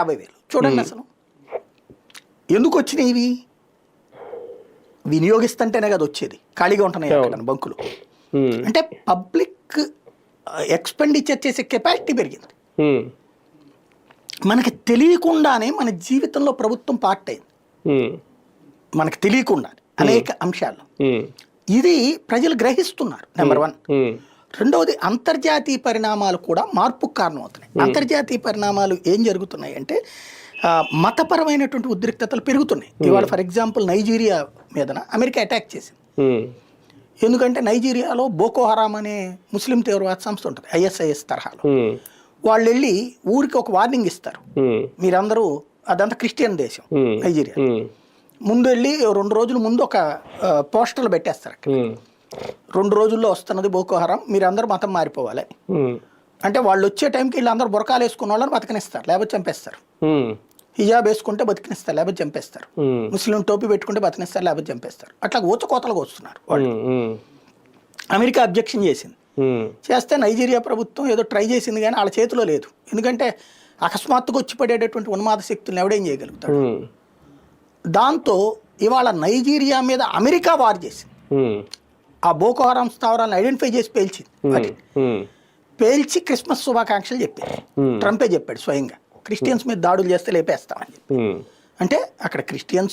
యాభై వేలు. చూడండి అసలు. ఎందుకు వచ్చినాయి ఇవి? వినియోగిస్తుంటేనే కదా వచ్చేది. ఖాళీగా ఉంటున్నాయి బంకులు. అంటే పబ్లిక్ ఎక్స్పెండిచర్ చేసే కెపాసిటీ పెరిగింది. మనకి తెలియకుండానే మన జీవితంలో ప్రభుత్వం పార్ట్ అయింది. మనకి తెలియకుండా అనేక అంశాలు ఇది ప్రజలు గ్రహిస్తున్నారు నెంబర్ వన్. రెండవది అంతర్జాతీయ పరిణామాలు కూడా మార్పుకు కారణమవుతున్నాయి. అంతర్జాతీయ పరిణామాలు ఏం జరుగుతున్నాయి అంటే మతపరమైనటువంటి ఉద్రిక్తతలు పెరుగుతున్నాయి. ఇవాళ ఫర్ ఎగ్జాంపుల్ నైజీరియా మీదన అమెరికా అటాక్ చేసింది. ఎందుకంటే నైజీరియాలో బోకో హరామ్ అనే ముస్లిం తీవ్రవాద సంస్థ ఉంటుంది ఐఎస్ఐఎస్ తరహాలో. వాళ్ళు వెళ్ళి ఊరికి ఒక వార్నింగ్ ఇస్తారు. మీరందరూ అదంతా క్రిస్టియన్ దేశం నైజీరియా. ముందు వెళ్ళి రెండు రోజుల ముందు ఒక పోస్టర్లు పెట్టేస్తారు అక్కడ. రెండు రోజుల్లో వస్తున్నది బోకో హరాం. మీరందరూ మతం మారిపోవాలి. అంటే వాళ్ళు వచ్చే టైంకి వీళ్ళందరూ బురకాలు వేసుకున్న వాళ్ళని బతికనిస్తారు లేకపోతే చంపేస్తారు. హిజాబ్ వేసుకుంటే బతికినిస్తారు లేకపోతే చంపేస్తారు. ముస్లిం టోపీ పెట్టుకుంటే బతికినిస్తారు లేకపోతే చంపేస్తారు. అట్లా ఊచ కోతలుగా వస్తున్నారు వాళ్ళు. అమెరికా అబ్జెక్షన్ చేసింది. చేస్తే నైజీరియా ప్రభుత్వం ఏదో ట్రై చేసింది కానీ వాళ్ళ చేతిలో లేదు. ఎందుకంటే అకస్మాత్తుగా వచ్చి పడేటటువంటి ఉన్మాద శక్తులను ఎవడేం చేయగలుగుతాడు? దాంతో ఇవాళ నైజీరియా మీద అమెరికా వార్ చేసింది. ఆ బోకో హరాం స్థావరాలను ఐడెంటిఫై చేసి పేల్చింది ఉమ్, పేల్చి క్రిస్మస్ శుభాకాంక్షలు చెప్పారు. ట్రంపే చెప్పాడు స్వయంగా. క్రిస్టియన్స్ మీద దాడులు చేస్తే లేపేస్తామని చెప్పి. అంటే అక్కడ క్రిస్టియన్స్